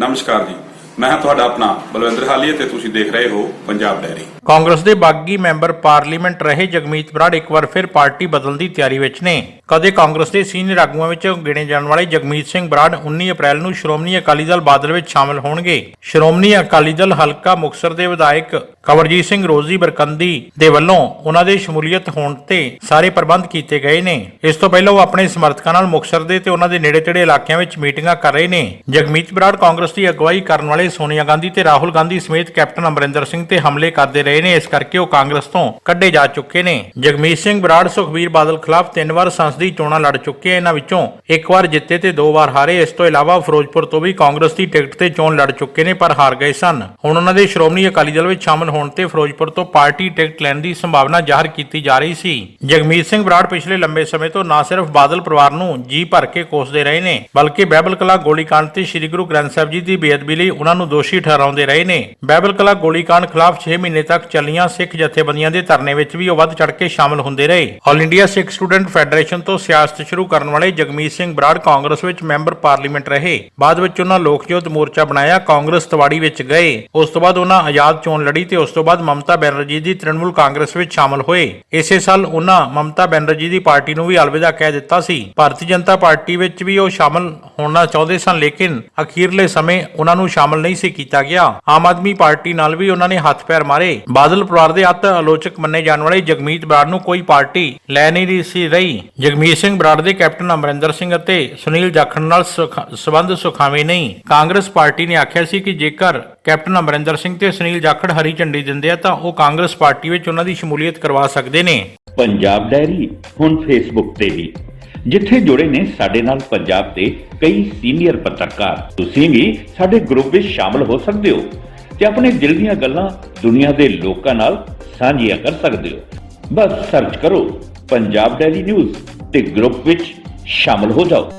ਨਮਸਕਾਰ ਜੀ। ਮੈਂ ਤੁਹਾਡਾ ਆਪਣਾ ਬਲਵਿੰਦਰ ਹਾਲੀਆ ਤੇ ਤੁਸੀਂ ਦੇਖ ਰਹੇ ਹੋ ਪੰਜਾਬ ਡੈਰੀ। ਕਾਂਗਰਸ ਦੇ ਬਾਗੀ ਮੈਂਬਰ ਪਾਰਲੀਮੈਂਟ ਰਹੇ ਜਗਮੀਤ ਬਰਾੜ ਇੱਕ ਵਾਰ ਫਿਰ ਪਾਰਟੀ ਬਦਲਣ ਦੀ ਤਿਆਰੀ ਵਿੱਚ ਨੇ। ਕਦੇ ਕਾਂਗਰਸ ਦੇ ਸੀਨੀਅਰ ਆਗੂਆਂ ਵਿੱਚ ਗਿਣੇ ਜਾਣ ਵਾਲੇ ਜਗਮੀਤ ਸਿੰਘ ਬਰਾੜ 19 ਅਪ੍ਰੈਲ ਨੂੰ ਸ਼੍ਰੋਮਣੀ ਅਕਾਲੀ ਦਲ ਬਾਦਲ ਵਿੱਚ ਸ਼ਾਮਲ ਹੋਣਗੇ। ਸ਼੍ਰੋਮਣੀ ਅਕਾਲੀ ਦਲ ਹਲਕਾ ਮੁਕਸਰ ਦੇ ਵਿਧਾਇਕ ਕਵਰਜੀਤ ਸਿੰਘ ਰੋਜ਼ੀ ਬਰਕੰਦੀ ਦੇ ਵੱਲੋਂ ਉਹਨਾਂ ਦੇ ਸ਼ਮੂਲੀਅਤ ਹੋਣ ਤੇ ਸਾਰੇ ਪ੍ਰਬੰਧ ਕੀਤੇ ਗਏ ਨੇ। ਇਸ ਤੋਂ ਪਹਿਲਾਂ ਉਹ ਆਪਣੇ ਸਮਰਥਕਾਂ ਨਾਲ ਮੁਕਸਰ ਦੇ ਤੇ ਉਹਨਾਂ ਦੇ ਨੇੜੇ-ਤੇੜੇ ਇਲਾਕਿਆਂ ਵਿੱਚ ਮੀਟਿੰਗਾਂ ਕਰ ਰਹੇ ਨੇ। ਜਗਮੀਤ ਬਰਾੜ ਕਾਂਗਰਸ ਦੀ ਅਗਵਾਈ ਕਰਨ ਵਾਲੇ ਸੋਨੀਆ ਗਾਂਧੀ ਤੇ ਰਾਹੁਲ ਗਾਂਧੀ ਸਮੇਤ ਕੈਪਟਨ ਅਮਰਿੰਦਰ ਸਿੰਘ ਤੇ ਹਮਲੇ ਕਰਦੇ ਰਹੇ ਨੇ। ਇਸ ਕਰਕੇ ਉਹ ਕਾਂਗਰਸ ਤੋਂ ਕੱਢੇ ਜਾ ਚੁੱਕੇ ਨੇ। ਜਗਮੀਤ ਸਿੰਘ ਬਰਾੜ, ਸੁਖਬੀਰ ਬਾਦਲ ਖਿਲਾਫ ਤਿੰਨ ਵਾਰ ਸੰਸਦੀ ਦੀ ਚੋਣਾਂ ਲੜ ਚੁੱਕੇ ਇਹਨਾਂ ਵਿੱਚੋਂ ਇੱਕ ਵਾਰ ਜਿੱਤੇ ਤੇ ਦੋ ਵਾਰ ਹਾਰੇ। ਇਸ ਤੋਂ ਇਲਾਵਾ ਫਿਰੋਜ਼ਪੁਰ ਤੋਂ ਵੀ ਕਾਂਗਰਸ ਦੀ ਟਿਕਟ ਤੇ ਚੋਣ ਲੜ ਚੁੱਕੇ ਨੇ, ਪਰ ਹਾਰ ਗਏ ਸਨ। ਹੁਣ ਉਹਨਾਂ ਦੇ ਸ਼੍ਰੋਮਣੀ ਅਕਾਲੀ ਦਲ ਵਿੱਚ ਸ਼ਾਮਲ ਹੋਣ ਤੇ ਫਿਰੋਜ਼ਪੁਰ ਤੋਂ ਪਾਰਟੀ ਟਿਕਟ ਲੈਣ ਦੀ ਸੰਭਾਵਨਾ ਜ਼ਾਹਰ ਕੀਤੀ ਜਾ ਰਹੀ ਸੀ। ਜਗਮੀਤ ਸਿੰਘ ਬਰਾੜ ਪਿਛਲੇ ਲੰਬੇ ਸਮੇਂ ਤੋਂ ਨਾ ਸਿਰਫ ਬਾਦਲ ਪਰਿਵਾਰ ਨੂੰ ਜੀ ਭਰ ਕੇ ਕੋਸਦੇ ਰਹੇ ਨੇ, ਬਲਕਿ ਬਹਿਬਲ ਕਲਾ ਗੋਲੀकांड ਤੇ ਸ੍ਰੀ ਗੁਰੂ ਗ੍ਰੰਥ ਸਾਹਿਬ ਜੀ ਦੀ ਬੇਅਦਬੀ ਲਈ ਉਹਨਾਂ ਨੂੰ ਦੋਸ਼ੀ ਠਹਿਰਾਉਂਦੇ ਰਹੇ ਨੇ। ਬਹਿਬਲ ਕਲਾ ਗੋਲੀकांड ਖਿਲਾਫ 6 ਮਹੀਨੇ ਤੱਕ ਚੱਲੀਆਂ ਸਿੱਖ ਜਥੇਬੰਦੀਆਂ ਦੇ ਧਰਨੇ ਵਿੱਚ ਵੀ ਉਹ ਵੱਧ ਚੜ ਕੇ ਸ਼ਾਮਲ ਹੁੰਦੇ ਰਹੇ। All India Sikh student federation ਤੋਂ ਸਿਆਸਤ ਸ਼ੁਰੂ ਕਰਨ ਵਾਲੇ ਜਗਮੀਤ ਸਿੰਘ ਬਰਾੜ ਕਾਂਗਰਸ ਵਿੱਚ ਮੈਂਬਰ ਪਾਰਲੀਮੈਂਟ ਰਹੇ। ਬਾਅਦ ਵਿੱਚ ਉਹਨਾਂ ਲੋਕਜੋਤ ਮੋਰਚਾ ਬਣਾਇਆ, ਕਾਂਗਰਸ ਤਵਾੜੀ ਵਿੱਚ ਗਏ। ਉਸ ਤੋਂ ਬਾਅਦ ਉਹਨਾਂ ਆਜ਼ਾਦ ਚੋਣ ਲੜੀ ਤੇ ਉਸ ਤੋਂ ਬਾਅਦ ਮਮਤਾ ਬੈਨਰਜੀ ਦੀ ਤ੍ਰਿਣਮੂਲ ਕਾਂਗਰਸ ਵਿੱਚ ਸ਼ਾਮਲ ਹੋਏ। ਇਸੇ ਸਾਲ ਉਹਨਾਂ ਮਮਤਾ ਬੈਨਰਜੀ ਦੀ ਪਾਰਟੀ ਨੂੰ ਵੀ ਅਲਵਿਦਾ ਕਹਿ ਦਿੱਤਾ ਸੀ। ਭਾਰਤੀ ਜਨਤਾ ਪਾਰਟੀ ਵਿੱਚ ਵੀ ਉਹ ਸ਼ਾਮਲ ਹੋਣਾ ਚਾਹੁੰਦੇ ਸਨ, ਲੇਕਿਨ ਅਖੀਰਲੇ ਸਮੇਂ ਉਹਨਾਂ ਨੂੰ ਸ਼ਾਮਲ ਨਹੀਂ ਸੀ ਕੀਤਾ ਗਿਆ। ਆਮ ਆਦਮੀ ਪਾਰਟੀ ਨਾਲ ਵੀ ਉਹਨਾਂ ਨੇ ਹੱਥ ਪੈਰ ਮਾਰੇ। ਬਾਦਲ ਪਰਿਵਾਰ ਦੇ ਅੱਤ ਆਲੋਚਕ ਮੰਨੇ ਜਾਣ ਵਾਲੇ ਜਗਮੀਤ ਬਰਾੜ ਨੂੰ ਕੋਈ ਪਾਰਟੀ ਲੈ ਨਹੀਂ ਸੀ ਰਹੀ। ਜਗਮੀਤ ਸਿੰਘ ਬਰਾੜ ਦੇ ਕੈਪਟਨ ਅਮਰਿੰਦਰ ਸਿੰਘ ਅਤੇ ਸੁਨੀਲ ਜਾਖੜ ਨਾਲ ਸੁਖ- ਸੁਖਾਵੇਂ ਨਹੀਂ। ਕਾਂਗਰਸ ਪਾਰਟੀ ਨੇ ਆਖਿਆ ਸੀ ਕਿ ਜੇਕਰ ਕੈਪਟਨ ਅਮਰਿੰਦਰ ਸਿੰਘ ਤੇ ਸੁਨੀਲ ਜਾਖੜ ਹਰੀ ਝੰਡੀ ਦਿੰਦੇ ਆ, ਤਾਂ ਉਹ ਕਾਂਗਰਸ ਪਾਰਟੀ ਵਿੱਚ ਉਹਨਾਂ ਦੀ ਸ਼ਮੂਲੀਅਤ ਕਰਵਾ ਸਕਦੇ ਨੇ। ਪੰਜਾਬ ਡੈਰੀ ਹੁਣ ਫੇਸਬੁੱਕ ਤੇ ਵੀ। ਜਿੱਥੇ ਜੁੜੇ ਨੇ ਸਾਡੇ ਨਾਲ ਪੰਜਾਬ ਦੇ ਕਈ ਸੀਨੀਅਰ ਪੱਤਰਕਾਰ। ਤੁਸੀਂ ਵੀ ਸਾਡੇ ਗਰੁੱਪ ਵਿੱਚ ਸ਼ਾਮਲ ਹੋ ਸਕਦੇ ਹੋ ਤੇ ਆਪਣੇ ਦਿਲ ਦੀਆਂ ਗੱਲਾਂ ਦੁਨੀਆ ਦੇ ਲੋਕਾਂ ਨਾਲ ਸਾਂਝੀਆਂ ਕਰ ਸਕਦੇ ਹੋ। ਬਸ ਸਰਚ ਕਰੋ ਪੰਜਾਬ ਡੈਰੀ ਨਿਊਜ਼ ਤੇ ਗਰੁੱਪ ਵਿੱਚ ਸ਼ਾਮਲ ਹੋ ਜਾਓ।